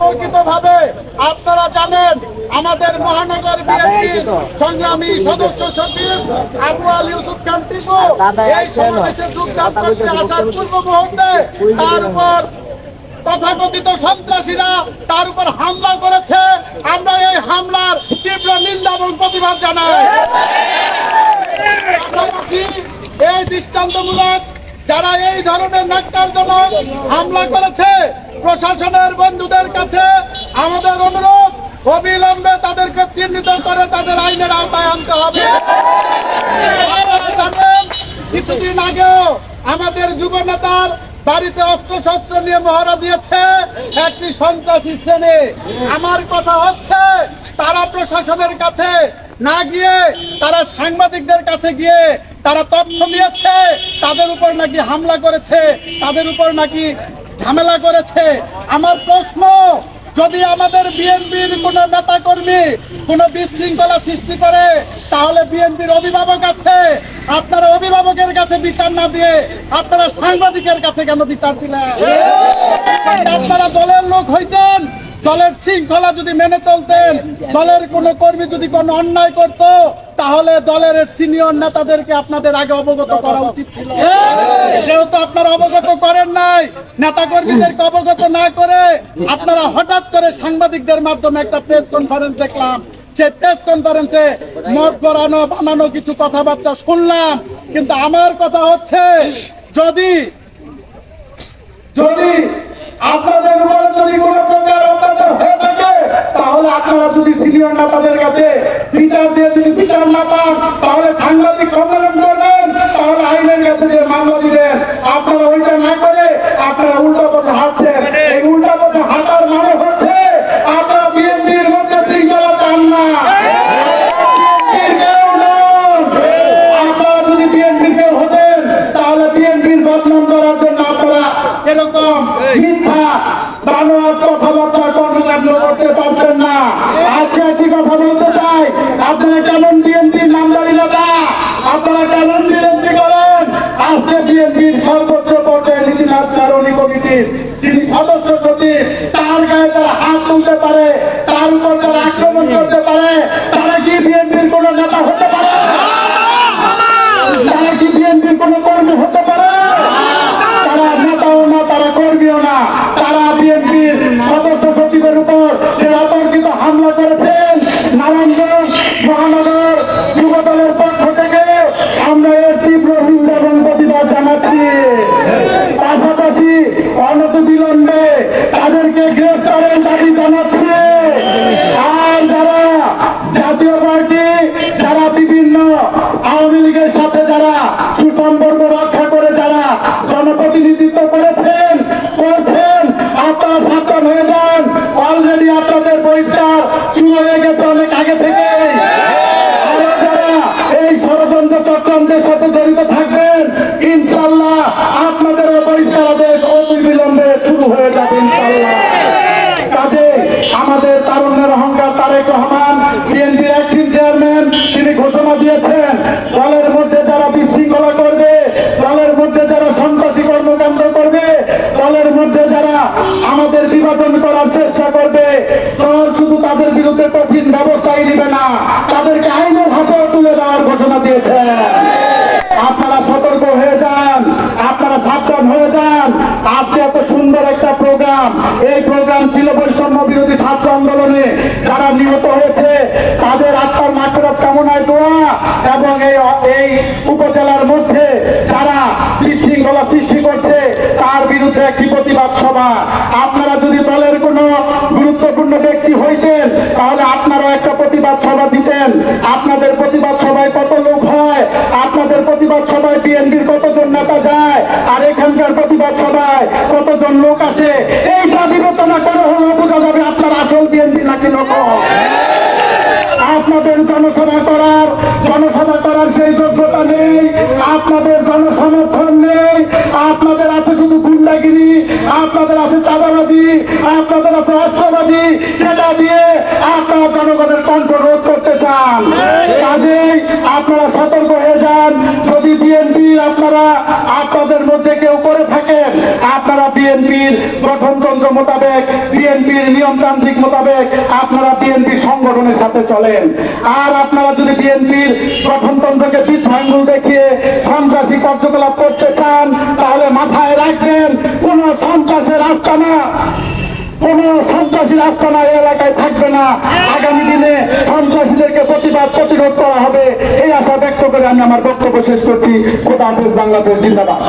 ভাবে আপনারা জানেন আমাদের মহানগর বিএনপির সংগ্রামী সদস্য সচিব আবু আল ইউসুফ খান টিপু এই সমাবেশে যোগদান করতে আসার পূর্ব মুহূর্তে তার উপর তথাকথিত সন্ত্রাসীরা তার উপর হামলা করেছে। আমরা এই হামলার তীব্র নিন্দা এবং প্রতিবাদ জানাই। পাশাপাশি এই দৃষ্টান্তমূলক যারা এই ধরনের নাক্কারজনক হামলা করেছে প্রশাসনের বন্ধুদের কাছে আমাদের অনুরোধ, অবিলম্বে তাদেরকে চিহ্নিত করে তাদের আইনের আওতায় আনতে হবে। কিছুদিন আগেও আমাদের যুব নেতার বাড়িতে অস্ত্র শস্ত্র নিয়ে মহড়া দিয়েছে একটি সন্ত্রাসী শ্রেণি। আমার কথা হচ্ছে, তারা প্রশাসনের কাছে না গিয়ে, তারা সাংবাদিকদের কাছে গিয়ে তারা তথ্য দিয়েছে, তাদের উপর নাকি হামলা করেছে, তাদের উপর নাকি ঝামেলা করেছে। আমার প্রশ্ন, যদি আমাদের বিএনপির কোন নেতা কর্মী কোন বিশৃঙ্খলা সৃষ্টি করে, তাহলে বিএনপির অভিভাবক আছে। আপনারা অভিভাবকের কাছে বিচার না দিয়ে আপনারা সাংবাদিকের কাছে কেন বিচার দিলেন? আপনারা দলের লোক হইতেন দলের শৃঙ্খলা যদি মেনে চলতেন দলের কোন কর্মী যদি কোনো অন্যায় করত তাহলে দলের সিনিয়র নেতাদেরকে আপনাদের আগে অবগত করা উচিত ছিল। যেহেতু আপনারা অবগত করেন নাই নেতা কর্মীদেরকে অবগত না করে আপনারা হঠাৎ করে সাংবাদিকদের মাধ্যমে একটা প্রেস কনফারেন্স দেখলাম। সেই প্রেস কনফারেন্সে মত করানো বানানো কিছু কথাবার্তা শুনলাম। কিন্তু আমার কথা হচ্ছে যদি যদি আপনাদের যদি সিনিয়র নেতাদের কাছে বিচার দিয়ে যদি বিচার না পান তাহলে সাংবাদিক সম্মেলন করবেন তাহলে আইনের কাছে দিয়ে মামলা দিবেন আপনারা ওইটা না করে আপনারা উল্টো পথে হাঁটছেন এই উল্টা পথে হাঁটার মানে হচ্ছে আপনারা বিএনপির মধ্যে শৃঙ্খলা চান না বিএনপির কেউ নন। আপনারা যদি বিএনপির কেউ হতেন তাহলে বিএনপির বদনাম করার জন্য আপনারা চাই। আপনারা কেমন বিএনপির নামদারি নেতা আপনারা কেমন বিএনপি করেন আজকে বিএনপির সর্বোচ্চ পর্যায়ে নীতিনাথ কারণী কমিটির যিনি সদস্য সচিব তার গায়ে তারা হাত তুলতে পারে তার উপর তারা আক্রমণ করতে পারে তারা কি বিএনপির কোন নেতা হতে পারে তারা কি বিএনপির কোন কর্মী হতে পারে তারা নেতাও না তারা কর্মীও না, তারা বিএনপির সদস্য সচিবের উপর যে অতর্কিত হামলা করেছেন নারায়ণগঞ্জ মহানগর যুব পক্ষ থেকে আমরা এর তীব্র নিন্দা এবং প্রতিবাদ জানাচ্ছি। পাশাপাশি অনত বিলম্বে তাদেরকে গ্রেফতারের দাবি জানাচ্ছি। আর যারা জাতীয় পার্টি, যারা বিভিন্ন আওয়ামী লীগের সাথে যারা সুসম্পর্ক রক্ষা করে যারা জনপ্রতিনিধিত্ব আপনারা সাবধান হয়ে যান। অলরেডি আপনাদের পরিষ্কার শুরু হয়ে গেছে অনেক আগে থেকে। এই ষড়যন্ত্র চক্রান্তের সাথে জড়িত থাকবেন ইনশাল্লাহ আপনাদেরও পরিষ্কার আদেশ অতি বিলম্বে শুরু হয়ে যাবে ইনশাল্লাহ কাজে আমাদের তারুণ্যের অহংকার তারেক রহমান বিএনপির একটি চেয়ারম্যান তিনি ঘোষণা দিয়েছেন দলের মধ্যে যারা বিশৃঙ্খলা করবে দলের মধ্যে যারা সন্ত্রাসী কর্মকাণ্ড করবে দলের মধ্যে যারা বিভাজন করার চেষ্টা করবে। দল শুধু তাদের বিরুদ্ধে কঠিন ব্যবস্থাই নিবে না, তাদেরকে আইনের হাতেও তুলে দেওয়ার ঘোষণা দিয়েছেন আপনারা সতর্ক হয়ে যান, আপনারা সাবধান হয়ে যান। আজকে এত সুন্দর একটা প্রোগ্রাম। এই প্রোগ্রাম ছিল বৈষম্য বিরোধী ছাত্র আন্দোলনে। যারা নিহত হয়েছে, তাদের আত্মার মাত্রার কামনায় দোয়া এবং এই এই উপজেলার মধ্যে যারা বিশৃঙ্খলা সৃষ্টি করছে তার বিরুদ্ধে একটি প্রতিবাদ সভা আপনারা যদি দলের কোনো গুরুত্বপূর্ণ ব্যক্তি হইতেন তাহলে আপনারাও একটা প্রতিবাদ সভা দিতেন আপনাদের প্রতিবাদ সভায় কত লোক হয় আপনাদের প্রতিবাদ সভায় বিএনপির কতজন নেতা যায় আর এখানকার প্রতিবাদ সভায় কতজন লোক আসে এইটা বিবেচনা করে হলেও বোঝা যাবে আপনার আসল বিএনপি নাকি লোক আপনাদের জনসভা করার জনসভা করার সেই যোগ্যতা নেই আপনাদের জনসমর্থন নেই, আপনাদের আছে শুধু গুন্ডাগিরি, আপনাদের আছে চাঁদাবাদী আপনাদের আছে অস্ত্রবাদী সেটা দিয়ে আপনারা জনগণের কণ্ঠ রোধ করতে চান। কাজেই আপনারা সতর্ক হয়ে যান। যদি বিএনপি আপনারা আপনাদের মধ্যে কেউ করে থাকেন, আপনারা বিএনপির গঠনতন্ত্র মোতাবেক, বিএনপির নিয়মতান্ত্রিক মোতাবেক আপনারা বিএনপি সংগঠনের সাথে চলেন। আর আপনারা যদি বিএনপির গঠনতন্ত্রকে বিভ্রাঙ্গুল দেখিয়ে সন্ত্রাসী কার্যকলাপ করতে চান তাহলে মাথায় রাখবেন কোন সন্ত্রাসের আস্তানা কোন সন্ত্রাসী আস্তানা এলাকায় থাকবে না। আগামী দিনে সন্ত্রাসীদেরকে প্রতিবাদ, প্রতিরোধ করা হবে। এই আশা ব্যক্ত করে আমি আমার বক্তব্য শেষ করছি। খোদা হাফেজ, বাংলাদেশ জিন্দাবাদ।